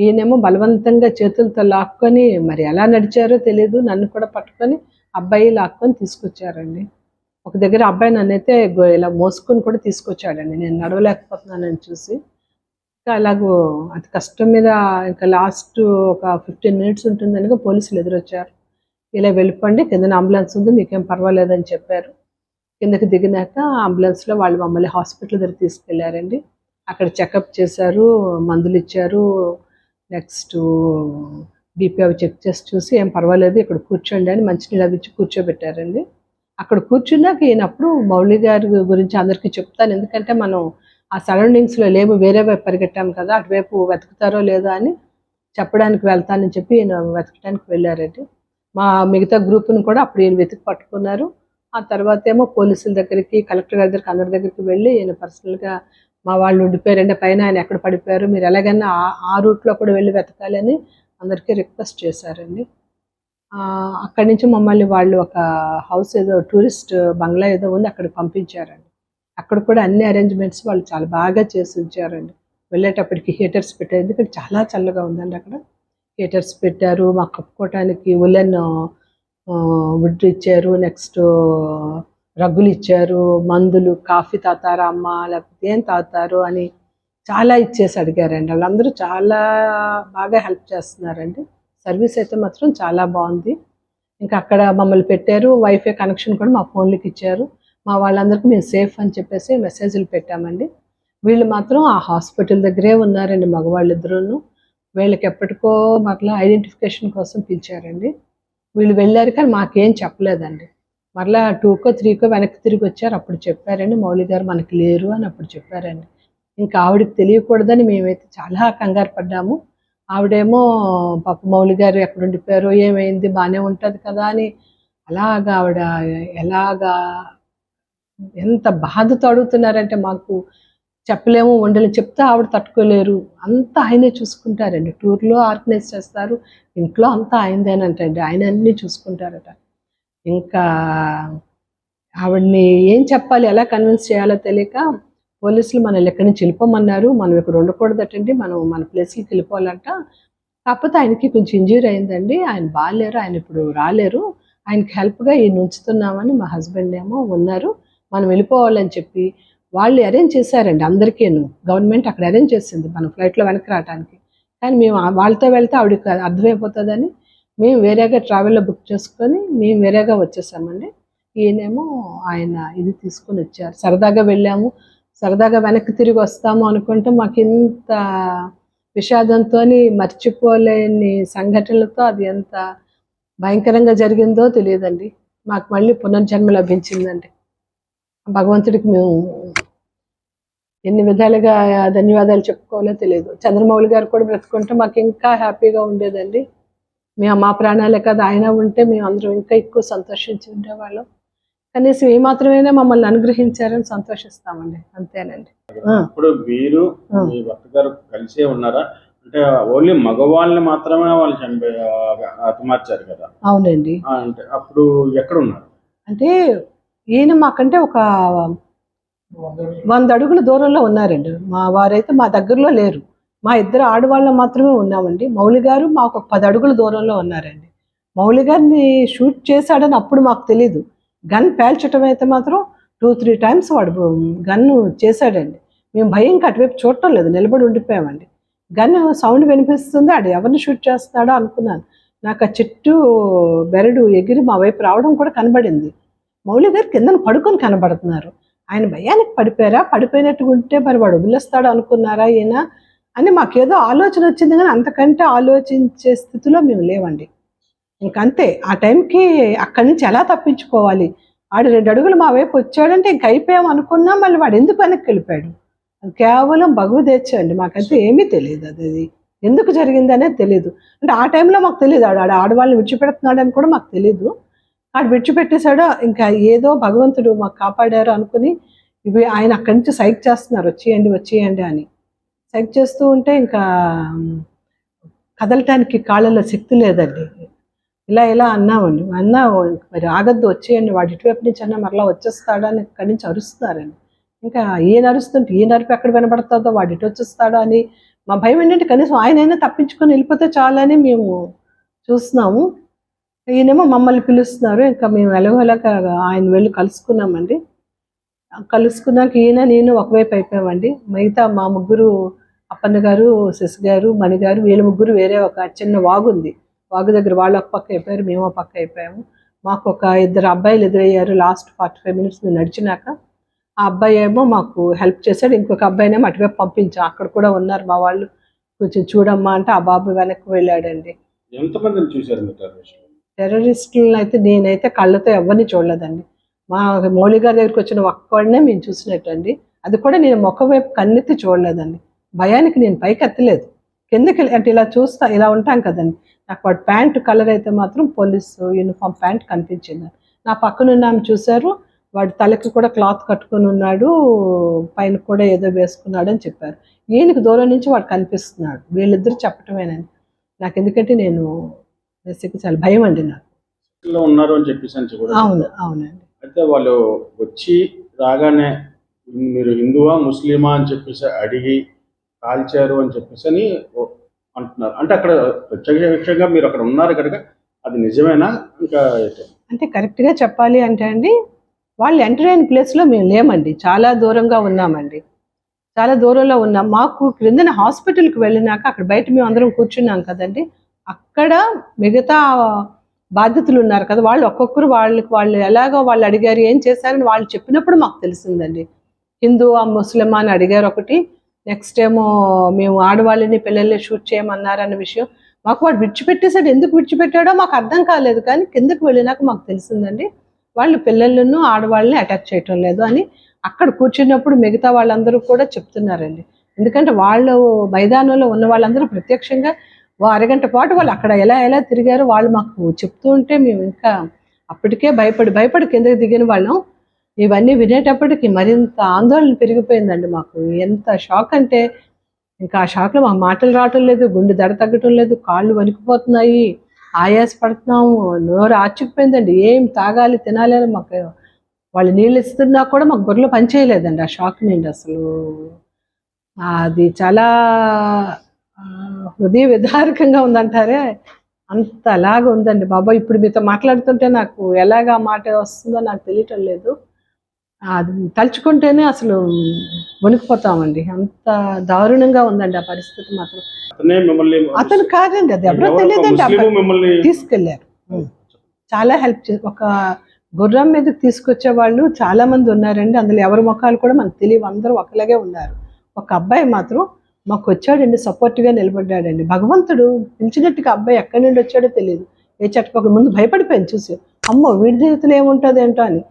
ఈయనేమో బలవంతంగా చేతులతో లాక్కొని మరి ఎలా నడిచారో తెలియదు నన్ను కూడా పట్టుకొని అబ్బాయి లాక్కొని తీసుకొచ్చారండి. ఒక దగ్గర అబ్బాయి నన్నైతే అయితే ఇలా మోసుకొని కూడా తీసుకొచ్చాడండి. నేను నడవలేకపోతున్నానని చూసి. ఇంకా అలాగూ అతి కష్టం మీద ఇంకా లాస్ట్ ఒక ఫిఫ్టీన్ మినిట్స్ ఉంటుందనగా పోలీసులు ఎదురొచ్చారు. ఇలా వెళ్ళిపోండి కిందన అంబులెన్స్ ఉంది మీకేం పర్వాలేదని చెప్పారు. కిందకి దిగినాక అంబులెన్స్లో వాళ్ళు మమ్మల్ని హాస్పిటల్ దగ్గర తీసుకెళ్ళారండి. అక్కడ చెకప్ చేశారు మందులు ఇచ్చారు. నెక్స్ట్ బీపీ అవి చెక్ చేసి చూసి ఏం పర్వాలేదు ఇక్కడ కూర్చోండి అని మంచినీళ్ళు అవి ఇచ్చి కూర్చోబెట్టారండి. అక్కడ కూర్చున్నాక ఈయనప్పుడు మౌళి గారి గురించి అందరికీ చెప్తాను. ఎందుకంటే మనం ఆ సరౌండింగ్స్లో లేము వేరే వైపు పరిగెట్టాం కదా అటువైపు వెతుకుతారో లేదో అని చెప్పడానికి వెళ్తానని చెప్పి ఈయన వెతకడానికి వెళ్ళారండి. మా మిగతా గ్రూప్ను కూడా అప్పుడు ఈయన వెతికి పట్టుకున్నారు. ఆ తర్వాత ఏమో పోలీసుల దగ్గరికి కలెక్టర్ గారి దగ్గరికి అందరి దగ్గరికి వెళ్ళి ఈయన పర్సనల్గా మా వాళ్ళు ఉండిపోయారంటే పైన ఆయన ఎక్కడ పడిపోయారు మీరు ఎలాగైనా ఆ- రూట్లో కూడా వెళ్ళి వెతకాలని అందరికీ రిక్వెస్ట్ చేశారండి. అక్కడి నుంచి మమ్మల్ని వాళ్ళు ఒక హౌస్ ఏదో టూరిస్ట్ బంగ్లా ఏదో ఉంది అక్కడికి పంపించారండి. అక్కడ కూడా అన్ని అరేంజ్మెంట్స్ వాళ్ళు చాలా బాగా చేసి ఉంచారండి వెళ్ళేటప్పటికి హీటర్స్ పెట్టారు. ఎందుకంటే చాలా చల్లగా ఉందండి అక్కడ. హీటర్స్ పెట్టారు. మా కప్పుకోవటానికి ఉలెన్ వుడ్ ఇచ్చారు. నెక్స్ట్ రగ్గులు ఇచ్చారు. మందులు కాఫీ తాతారా అమ్మ లేకపోతే ఏం తాతారు అని చాలా ఇచ్చేసి అడిగారండి. వాళ్ళందరూ చాలా బాగా హెల్ప్ చేస్తున్నారండి. సర్వీస్ అయితే మాత్రం చాలా బాగుంది. ఇంకా అక్కడ మమ్మల్ని పెట్టారు. వైఫై కనెక్షన్ కూడా మా ఫోన్లకి ఇచ్చారు. మా వాళ్ళందరికీ మేము సేఫ్ అని చెప్పేసి మెసేజ్లు పెట్టామండి. వీళ్ళు మాత్రం ఆ హాస్పిటల్ దగ్గరే ఉన్నారండి మగవాళ్ళు వీళ్ళకి ఎప్పటికో మరలా ఐడెంటిఫికేషన్ కోసం పిలిచారండి. వీళ్ళు వెళ్ళారు కానీ మాకేం చెప్పలేదండి. మరలా టూకో త్రీకో వెనక్కి తిరిగి వచ్చారు. అప్పుడు చెప్పారండి మౌలి గారు మనకి లేరు అని అప్పుడు చెప్పారండి. ఇంకా ఆవిడకి తెలియకూడదని మేమైతే చాలా కంగారు పడ్డాము. ఆవిడేమో పాప మౌలి గారు ఎక్కడ ఉండిపోయారో ఏమైంది బాగానే ఉంటుంది కదా అని అలాగా ఆవిడ ఎలాగా ఎంత బాధతో అడుగుతున్నారంటే మాకు చెప్పలేము వండలు చెప్తే ఆవిడ తట్టుకోలేరు. అంతా ఆయనే చూసుకుంటారండి. టూర్లో ఆర్గనైజ్ చేస్తారు. ఇంట్లో అంతా ఆయనదేనంటండి ఆయన అన్నీ చూసుకుంటారట. ఇంకా ఆవిడని ఏం చెప్పాలి ఎలా కన్విన్స్ చేయాలో తెలియక పోలీసులు మనల్ని ఎక్కడి నుంచి వెళ్ళిపోమన్నారు మనం ఇక్కడ ఉండకూడదటండి మనం మన ప్లేస్కి వెళ్ళిపోవాలంట. కాకపోతే ఆయనకి కొంచెం ఇంజ్యూరీ అయిందండి. ఆయన బాగాలేరు ఆయన ఇప్పుడు రాలేరు. ఆయనకి హెల్ప్గా ఈయన ఉంచుతున్నామని మా హస్బెండ్ ఏమో ఉన్నారు. మనం వెళ్ళిపోవాలని చెప్పి వాళ్ళు అరేంజ్ చేశారండి అందరికీను. గవర్నమెంట్ అక్కడ అరేంజ్ చేసింది మనం ఫ్లైట్లో వెనక్కి రావడానికి కానీ మేము వాళ్ళతో వెళ్తే ఆవిడకి అర్థమైపోతుందని మేము వేరేగా ట్రావెల్లో బుక్ చేసుకొని మేము వేరేగా వచ్చేసామండి. ఈయనేమో ఆయన ఇది తీసుకొని వచ్చారు. సరదాగా వెళ్ళాము. సరదాగా వెనక్కి తిరిగి వస్తాము అనుకుంటే మాకు ఇంత విషాదంతో మర్చిపోలేని సంఘటనలతో అది ఎంత భయంకరంగా జరిగిందో తెలియదండి. మాకు మళ్ళీ పునర్జన్మ లభించిందండి. భగవంతుడికి మేము ఎన్ని విధాలుగా ధన్యవాదాలు చెప్పుకోవాలో తెలియదు. చంద్రమౌళి గారు కూడా బ్రతుకుంటే మాకు ఇంకా హ్యాపీగా ఉండేదండి. మేము మా ప్రాణాలే కదా ఆయన ఉంటే మేము అందరం ఇంకా ఎక్కువ సంతోషించి ఉండేవాళ్ళం. కనీసం ఏ మాత్రమైనా మమ్మల్ని అనుగ్రహించారని సంతోషిస్తామండి. అంతేనండి. ఇప్పుడు మీరు. మీ భర్త గారు కలిసే ఉన్నారా? అంటే ఓన్లీ మగవాళ్ళని మాత్రమే వాళ్ళు చంపే హతమార్చారు కదా. అవునండి. అంటే అప్పుడు ఎక్కడ ఉన్నారు అంటే ఈయన మాకంటే ఒక వంద అడుగుల దూరంలో ఉన్నారండి. మా వారైతే మా దగ్గరలో లేరు. మా ఇద్దరు ఆడవాళ్ళం మాత్రమే ఉన్నామండి. మౌలి గారు మాకు ఒక పది అడుగుల దూరంలో ఉన్నారండి. మౌలి గారిని షూట్ చేశాడని అప్పుడు మాకు తెలీదు. గన్ పేల్చడం అయితే మాత్రం టూ త్రీ టైమ్స్ వాడు గన్ను చేశాడండి. మేము భయంకి అటువైపు చూడటం లేదు నిలబడి ఉండిపోయామండి. గన్ సౌండ్ వినిపిస్తుంది ఆడు ఎవరిని షూట్ చేస్తున్నాడో అనుకున్నాను. నాకు ఆ చెట్టు బెరడు ఎగిరి మా వైపు రావడం కూడా కనబడింది. మౌలి గారు కిందన పడుకొని కనబడుతున్నారు. ఆయన భయానికి పడిపోయారా? పడిపోయినట్టుగా ఉంటే మరి వాడు వదిలేస్తాడు అనుకున్నారా ఈయన? అని మాకేదో ఆలోచన వచ్చింది కానీ అంతకంటే ఆలోచించే స్థితిలో మేము లేవండి. ఇంకంతే. ఆ టైంకి అక్కడి నుంచి ఎలా తప్పించుకోవాలి? ఆడు రెండు అడుగులు మా వైపు వచ్చాడంటే ఇంక అయిపోయాం అనుకున్నా మళ్ళీ వాడు ఎందుకు వెనక్కి వెళ్ళిపోయాడు? అది కేవలం భగవదేచ్ఛ అండి. మాకైతే ఏమీ తెలియదు అది. ఎందుకు జరిగింది అనేది తెలియదు. అంటే ఆ టైంలో మాకు తెలియదు. ఆడు ఆడ ఆడవాళ్ళని విడిచిపెడుతున్నాడు అని కూడా మాకు తెలియదు. ఆడు విడిచిపెట్టేశాడో. ఇంకా ఏదో భగవంతుడు మాకు కాపాడారు అనుకుని ఇవి ఆయన అక్కడి నుంచి సైక్ చేస్తున్నారు. వచ్చేయండి వచ్చేయండి అని. సైక్ చేస్తూ ఉంటే ఇంకా కదలటానికి కాళ్ళలో శక్తి లేదండి. ఇలా ఇలా అన్నామండి. అన్నా మరి ఆగద్దు వచ్చేయండి. వాడి ఇటువైపు నుంచి అన్నా మరలా వచ్చేస్తాడా అని ఇక్కడి నుంచి అరుస్తున్నారండి. ఇంకా ఈయన అరుస్తుంటే ఈయన అరుపు ఎక్కడ వినబడుతుందో వాడు ఇటు వచ్చేస్తాడో అని మా భయం ఏంటంటే కనీసం ఆయనైనా తప్పించుకొని వెళ్ళిపోతే చాలని మేము చూస్తున్నాము. ఈయనేమో మమ్మల్ని పిలుస్తున్నారు. ఇంకా మేము ఎలాగోలాగ ఆయన వెళ్ళి కలుసుకున్నామండి. కలుసుకున్నాక ఈయన నేను ఒకవైపు అయిపోయామండి. మిగతా మా ముగ్గురు అప్పన్న గారు శశి గారు మణి గారు వీళ్ళ ముగ్గురు వేరే ఒక చిన్న వాగుంది. వాగు దగ్గర వాళ్ళు ఒక పక్క అయిపోయారు మేము ఒక పక్క అయిపోయాము. మాకు ఒక ఇద్దరు అబ్బాయిలు ఎదురయ్యారు లాస్ట్ ఫార్టీ ఫైవ్ మినిట్స్ మేము నడిచినాక. ఆ అబ్బాయి ఏమో మాకు హెల్ప్ చేశాడు ఇంకొక అబ్బాయినేమో అటువైపు పంపించాం. అక్కడ కూడా ఉన్నారు మా వాళ్ళు. కొంచెం చూడమ్మా అంటే ఆ బాబు వెనక్కి వెళ్ళాడండి. ఎంతమందిని చూశారు టెర్రరిస్టులను అయితే నేనైతే కళ్ళతో ఎవరిని చూడలేదండి. మా మౌలి గారి దగ్గరికి వచ్చిన ఒక్కడినే మేము చూసినట్టండి. అది కూడా నేను ముఖం వైపు కన్నెత్తి చూడలేదండి. భయానికి నేను పైకి ఎత్తలేదు. కిందకి అంటే ఇలా చూస్తా ఇలా ఉంటాం కదండి. నాకు వాడు ప్యాంట్ కలర్ అయితే మాత్రం పోలీసు యూనిఫామ్ ప్యాంట్ కనిపించింది. నా పక్కన ఉన్న ఆమె చూశారు వాడి తలకి కూడా క్లాత్ కట్టుకొని ఉన్నాడు పైన కూడా ఏదో వేసుకున్నాడు అని చెప్పారు. ఈయనకి దూరం నుంచి వాడు కనిపిస్తున్నాడు వీళ్ళిద్దరు చెప్పటమేనండి నాకు ఎందుకంటే నేను బేసిక్గా చాలా భయం అండి నాకు. ఉన్నారు అని చెప్పేసి అవును. అవునండి. అయితే వాళ్ళు వచ్చి రాగానే మీరు హిందువా ముస్లిమా అని చెప్పేసి అడిగి కాల్చారు అని చెప్పేసి అని అంటున్నారు. అంటే అక్కడ ప్రత్యక్షంగా మీరు అక్కడ ఉన్నారు కనుక అది నిజమేనా? ఇంకా అంటే కరెక్ట్గా చెప్పాలి అంటే అండి వాళ్ళు ఎంటర్ అయిన ప్లేస్లో మేము లేమండి. చాలా దూరంగా ఉన్నామండి. చాలా దూరంలో ఉన్నాం. మాకు క్రిందన హాస్పిటల్కి వెళ్ళినాక అక్కడ బయట మేము అందరం కూర్చున్నాం కదండి. అక్కడ మిగతా బాధితులు ఉన్నారు కదా. వాళ్ళు ఒక్కొక్కరు వాళ్ళకి వాళ్ళు ఎలాగో వాళ్ళు అడిగారు ఏం చేశారని వాళ్ళు చెప్పినప్పుడు మాకు తెలిసిందండి. హిందూ ఆ ముస్లిం అని అడిగారు ఒకటి. నెక్స్ట్ ఏమో మేము ఆడవాళ్ళని పిల్లల్ని షూట్ చేయమన్నారన్న విషయం మాకు వాడు విడిచిపెట్టేసాడు ఎందుకు విడిచిపెట్టాడో మాకు అర్థం కాలేదు కానీ కిందకు వెళ్ళినాక మాకు తెలిసిందండి. వాళ్ళు పిల్లలను ఆడవాళ్ళని అటాక్ చేయటం లేదు అని అక్కడ కూర్చున్నప్పుడు మిగతా వాళ్ళందరూ కూడా చెప్తున్నారండి. ఎందుకంటే వాళ్ళు మైదానంలో ఉన్న వాళ్ళందరూ ప్రత్యక్షంగా ఓ అరగంట పాటు వాళ్ళు అక్కడ ఎలా ఎలా తిరిగారో వాళ్ళు మాకు చెప్తూ ఉంటే మేము ఇంకా అప్పటికే భయపడి భయపడి కిందకి దిగిన వాళ్ళం. ఇవన్నీ వినేటప్పటికి మరింత ఆందోళన పెరిగిపోయిందండి మాకు. ఎంత షాక్ అంటే ఇంకా ఆ షాక్లో మాకు మాటలు రావటం లేదు గుండె దడ తగ్గటం లేదు కాళ్ళు వణికిపోతున్నాయి ఆయాస పడుతున్నాము నోరు ఆచుకుపోయిందండి ఏం తాగాలి తినాలి అని మాకు వాళ్ళు నీళ్ళు ఇస్తున్నా కూడా మాకు గొర్రెలు పనిచేయలేదండి ఆ షాక్ నుండి అసలు. అది చాలా హృదయ విదారకంగా ఉందంటారే? అంత అలాగ ఉందండి బాబా ఇప్పుడు మీతో మాట్లాడుతుంటే నాకు ఎలాగ ఆ మాట వస్తుందో నాకు తెలియటం లేదు. అది తలుచుకుంటేనే అసలు వణికిపోతామండి. అంత దారుణంగా ఉందండి ఆ పరిస్థితి మాత్రం. అతనే కాదండి అది ఎవరో తెలియదండి తీసుకెళ్ళారు. చాలా హెల్ప్ చే ఒక గుర్రం మీదకి తీసుకొచ్చే వాళ్ళు చాలా మంది ఉన్నారండి. అందులో ఎవరి ముఖాలు కూడా మనకు తెలియవు. అందరూ ఒకలాగే ఉన్నారు. ఒక అబ్బాయి మాత్రం మాకు వచ్చాడండి సపోర్ట్గా నిలబడ్డాడండి. భగవంతుడు పిలిచినట్టుగా అబ్బాయి ఎక్కడి నుండి వచ్చాడో తెలియదు. ఏ చట్టపక్క ముందు భయపడిపోయాను చూసి. అమ్మో వీడి జీవితంలో ఏముంటుంది ఏంటో అని.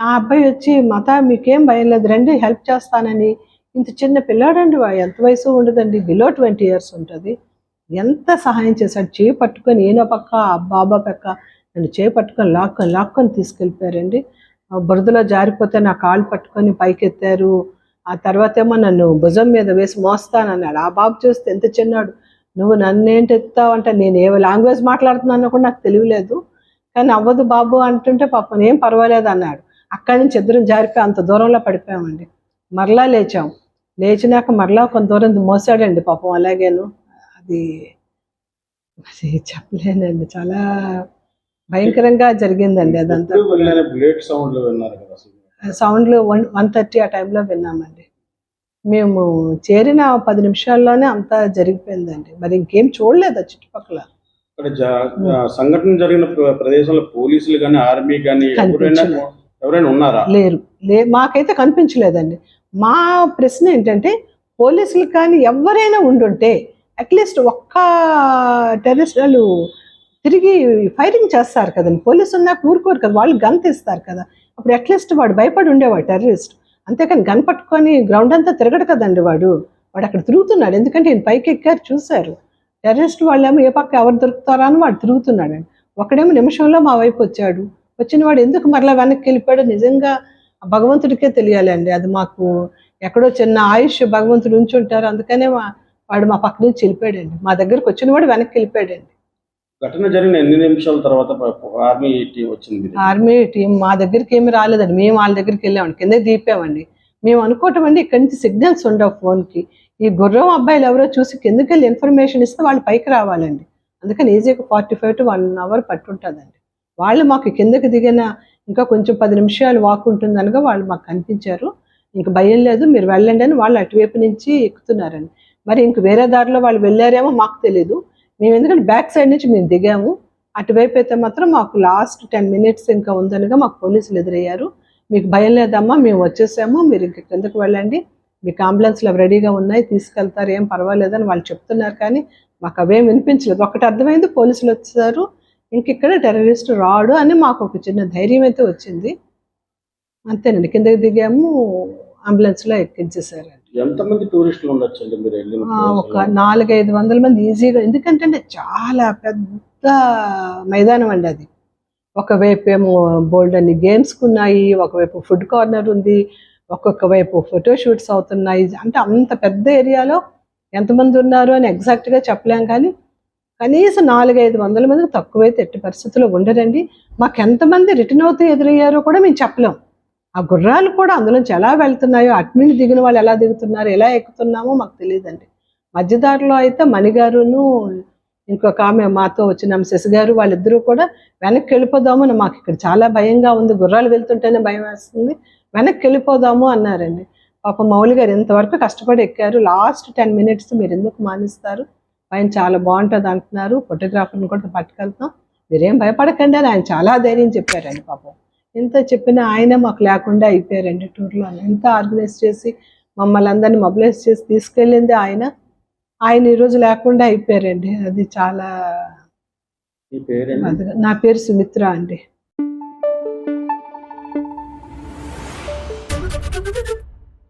ఆ అబ్బాయి వచ్చి మత మీకేం భయం లేదు రండి హెల్ప్ చేస్తానని. ఇంత చిన్న పిల్లాడండి వా- ఎంత వయసు ఉండదండి బిలో ట్వంటీ ఇయర్స్ ఉంటుంది. ఎంత సహాయం చేశాడు చేయి పట్టుకొని ఏనో పక్క బాబా పక్క నన్ను చేయి పట్టుకొని లాక్కొని లాక్కొని తీసుకెళ్ళిపోయారండి. ఆ బురదలో జారిపోతే నా కాళ్ళు పట్టుకొని పైకెత్తారు. ఆ తర్వాత ఏమో నన్ను భుజం మీద వేసి మోస్తానన్నాడు. ఆ బాబు చూస్తే ఎంత చిన్నాడు. నువ్వు నన్నేంటి ఎత్తావు అంటే నేను ఏ లాంగ్వేజ్ మాట్లాడుతున్నానో కూడా నాకు తెలియలేదు. కానీ అవ్వదు బాబు అంటుంటే పాపం ఏం పర్వాలేదు అన్నాడు. అక్కడి నుంచి ఇద్దరం జారిపోయి అంత దూరంలో పడిపోయామండి. మరలా లేచాం. లేచినాక మరలా కొంత దూరం మోసాడండి పాపం. అలాగేను. అది అది చెప్పలేనండి. చాలా భయంకరంగా జరిగిందండి అదంతా. సౌండ్లు వన్ వన్ థర్టీ ఆ టైంలో విన్నామండి. మేము చేరిన పది నిమిషాల్లోనే అంతా జరిగిపోయిందండి. మరి ఇంకేం చూడలేదు ఆ చుట్టుపక్కల సంఘటన జరిగిన ప్ర- ప్రదేశంలో పోలీసులు కానీ ఆర్మీ కానీ ఎవరైనా ఉన్నారా? లేరు. లే మాకైతే కనిపించలేదండి. మా ప్రశ్న ఏంటంటే పోలీసులు కానీ ఎవరైనా ఉండుంటే అట్లీస్ట్ ఒక్క టెర్రరిస్ట్ వాళ్ళు తిరిగి ఫైరింగ్ చేస్తారు కదండి. పోలీసు ఉన్నా ఊరుకోరు కదా వాళ్ళు గన్ తీస్తారు కదా. అప్పుడు అట్లీస్ట్ వాడు భయపడి ఉండేవాడు టెర్రరిస్ట్. అంతేకాని గన్ పట్టుకొని గ్రౌండ్ అంతా తిరగడు కదండి వాడు. వాడు అక్కడ తిరుగుతున్నాడు. ఎందుకంటే ఈయన పైకి ఎక్కారు చూశారు. టెర్రరిస్ట్ వాళ్ళేమో ఏ పక్క ఎవరు దొరుకుతారా అని వాడు తిరుగుతున్నాడండి. ఒకడేమో నిమిషంలో మా వైపు వచ్చాడు. వచ్చిన వాడు ఎందుకు మరలా వెనక్కి వెళ్ళిపోయాడో నిజంగా భగవంతుడికే తెలియాలండి. అది మాకు ఎక్కడో చిన్న ఆయుష్ భగవంతుడు ఉంచి ఉంటారు అందుకనే మా- వాడు మా పక్క నుంచి వెళ్ళిపోయాడండి. మా దగ్గరకు వచ్చిన వాడు వెనక్కి వెళ్ళిపోయాడండి. ఘటన జరిగిన ఎన్ని నిమిషాల తర్వాత ఆర్మీ టీం వచ్చింది? మీ దగ్గరికి? ఆర్మీ టీం మా దగ్గరికి ఏమి రాలేదండి. మేము వాళ్ళ దగ్గరికి వెళ్ళామండి. కింద దీపామండి. మేము అనుకోవటం అండి ఇక్కడి నుంచి సిగ్నల్స్ ఉండవు ఫోన్కి. ఈ గుర్రం అబ్బాయిలు ఎవరో చూసి కిందకి వెళ్ళి ఇన్ఫర్మేషన్ ఇస్తే వాళ్ళు పైకి రావాలండి. అందుకని ఈజీగా forty five to one hour పట్టుంటుందండి. వాళ్ళు మాకు కిందకి దిగిన ఇంకా కొంచెం పది నిమిషాలు వాక్ ఉంటుంది అనగా వాళ్ళు మాకు కనిపించారు. ఇంక భయం లేదు మీరు వెళ్ళండి అని వాళ్ళు అటువైపు నుంచి ఎక్కుతున్నారని. మరి ఇంక వేరే దారిలో వాళ్ళు వెళ్ళారేమో మాకు తెలియదు మేము ఎందుకంటే బ్యాక్ సైడ్ నుంచి మేము దిగాము. అటువైపు అయితే మాత్రం మాకు లాస్ట్ టెన్ మినిట్స్ ఇంకా ఉందనగా మాకు పోలీసులు ఎదురయ్యారు. మీకు భయం లేదమ్మా మేము వచ్చేసాము మీరు ఇంక కిందకు వెళ్ళండి. మీకు అంబులెన్స్లు అవి రెడీగా ఉన్నాయి తీసుకెళ్తారు ఏం పర్వాలేదని వాళ్ళు చెప్తున్నారు కానీ మాకు అవేం వినిపించలేదు. ఒకటి అర్థమైంది పోలీసులు వచ్చారు. ఇంక ఇక్కడ టెర్రరిస్ట్ రాడు అని మాకు ఒక చిన్న ధైర్యం అయితే వచ్చింది. అంతేనండి. కిందకి దిగాము అంబులెన్స్లో ఎక్కించేసారండి ఎంతమంది టూరిస్టులు ఉండొచ్చండి మీరు ఒక? నాలుగైదు వందల మంది ఈజీగా ఎందుకంటే చాలా పెద్ద మైదానం అండి అది. ఒకవైపు ఏమో బోల్డ్ అన్ని గేమ్స్ ఉన్నాయి ఒకవైపు ఫుడ్ కార్నర్ ఉంది ఒక్కొక్క వైపు ఫోటో షూట్స్ అవుతున్నాయి. అంటే అంత పెద్ద ఏరియాలో ఎంతమంది ఉన్నారు అని ఎగ్జాక్ట్గా చెప్పలేం కానీ కనీసం నాలుగైదు వందల మంది తక్కువైతే ఎట్టి పరిస్థితుల్లో ఉండరండి. మాకు ఎంతమంది రిటర్న్ అవుతూ ఎదురయ్యారో కూడా మేము చెప్పలేం. ఆ గుర్రాలు కూడా అందులోంచి ఎలా వెళ్తున్నాయో అట్నుండి దిగిన వాళ్ళు ఎలా దిగుతున్నారు ఎలా ఎక్కుతున్నామో మాకు తెలియదండి. మధ్యదారిలో అయితే మణిగారును ఇంకొక ఆమె మాతో వచ్చిన ఆమె శశి గారు వాళ్ళిద్దరూ కూడా వెనక్కి వెళ్ళిపోదాము మాకు ఇక్కడ చాలా భయంగా ఉంది. గుర్రాలు వెళ్తుంటేనే భయం వేస్తుంది. వెనక్కి వెళ్ళిపోదాము అన్నారండి. పాప మౌలి గారు ఇంతవరకు కష్టపడి ఎక్కారు. లాస్ట్ టెన్ మినిట్స్ మీరు ఎందుకు మానేస్తారు? పైన చాలా బాగుంటుంది అంటున్నారు. ఫోటోగ్రాఫర్ని కూడా పట్టుకెళ్తాం మీరేం భయపడకండి అని ఆయన చాలా ధైర్యం చెప్పారండి పాపం. ఎంత చెప్పినా ఆయన మాకు లేకుండా అయిపోయారండి టూర్లో ఎంత ఆర్గనైజ్ చేసి మమ్మల్ని అందరినీ మొబిలైజ్ చేసి తీసుకెళ్ళింది ఆయన. ఆయన ఈరోజు లేకుండా అయిపోయారండి. అది చాలా నా పేరు సుమిత్ర అండి.